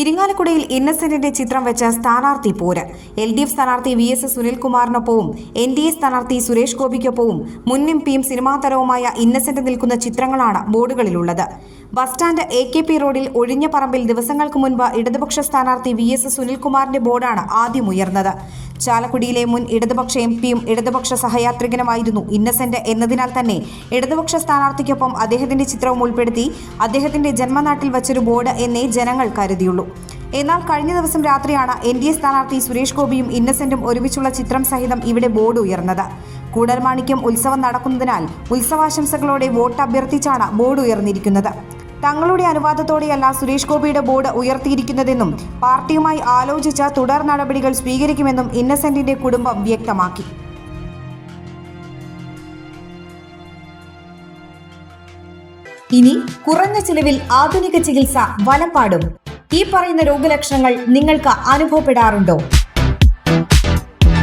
ഇരിങ്ങാലക്കുടയിൽ ഇന്നസെന്റിന്റെ ചിത്രം വെച്ച സ്ഥാനാർത്ഥി പോര്. എൽ ഡി എഫ് സ്ഥാനാർത്ഥി വി എസ് സുനിൽകുമാറിനൊപ്പവും എൻ ഡി എ സ്ഥാനാർത്ഥി സുരേഷ് ഗോപിക്കൊപ്പവും മുൻ എം പിയും സിനിമാ താരവുമായ ഇന്നസെന്റ് നിൽക്കുന്ന ചിത്രങ്ങളാണ് ബോർഡുകളിലുള്ളത്. Bus stand A K P റോഡിൽ ഒഴിഞ്ഞ പറമ്പിൽ ദിവസങ്ങൾക്ക് മുൻപ് ഇടതുപക്ഷ സ്ഥാനാർത്ഥി വി എസ് സുനിൽകുമാറിന്റെ ബോർഡാണ് ആദ്യം ഉയർന്നത്. ചാലക്കുടിയിലെ മുൻ ഇടതുപക്ഷ എം പിയും ഇടതുപക്ഷ സഹയാത്രികനുമായിരുന്നു ഇന്നസെന്റ് എന്നതിനാൽ തന്നെ ഇടതുപക്ഷ സ്ഥാനാർത്ഥിക്കൊപ്പം അദ്ദേഹത്തിന്റെ ചിത്രവും ഉൾപ്പെടുത്തി അദ്ദേഹത്തിന്റെ ജന്മനാട്ടിൽ വച്ചൊരു ബോർഡ് എന്നേ ജനങ്ങൾ കരുതിയുള്ളൂ. എന്നാൽ കഴിഞ്ഞ ദിവസം രാത്രിയാണ് എൻ ഡി എ സ്ഥാനാർത്ഥി സുരേഷ് ഗോപിയും ഇന്നസെന്റും ഒരുമിച്ചുള്ള ചിത്രം സഹിതം ഇവിടെ ബോർഡ് ഉയർന്നത്. കൂടൽമാണിക്യം ഉത്സവം നടക്കുന്നതിനാൽ ഉത്സവാശംസകളോടെ വോട്ട് അഭ്യർത്ഥിച്ചാണ് ബോർഡ് ഉയർന്നിരിക്കുന്നത്. തങ്ങളുടെ അനുവാദത്തോടെയല്ല സുരേഷ് ഗോപിയുടെ ബോർഡ് ഉയർത്തിയിരിക്കുന്നതെന്നും പാർട്ടിയുമായി ആലോചിച്ച തുടർ നടപടികൾ സ്വീകരിക്കുമെന്നും ഇന്നസെന്റിന്റെ കുടുംബം വ്യക്തമാക്കി. ഇനി കുറഞ്ഞ ചിലവിൽ ആധുനിക ചികിത്സ വലപ്പാടും ഈ പറയുന്ന രോഗലക്ഷണങ്ങൾ നിങ്ങൾക്ക് അനുഭവപ്പെടാറുണ്ടോ?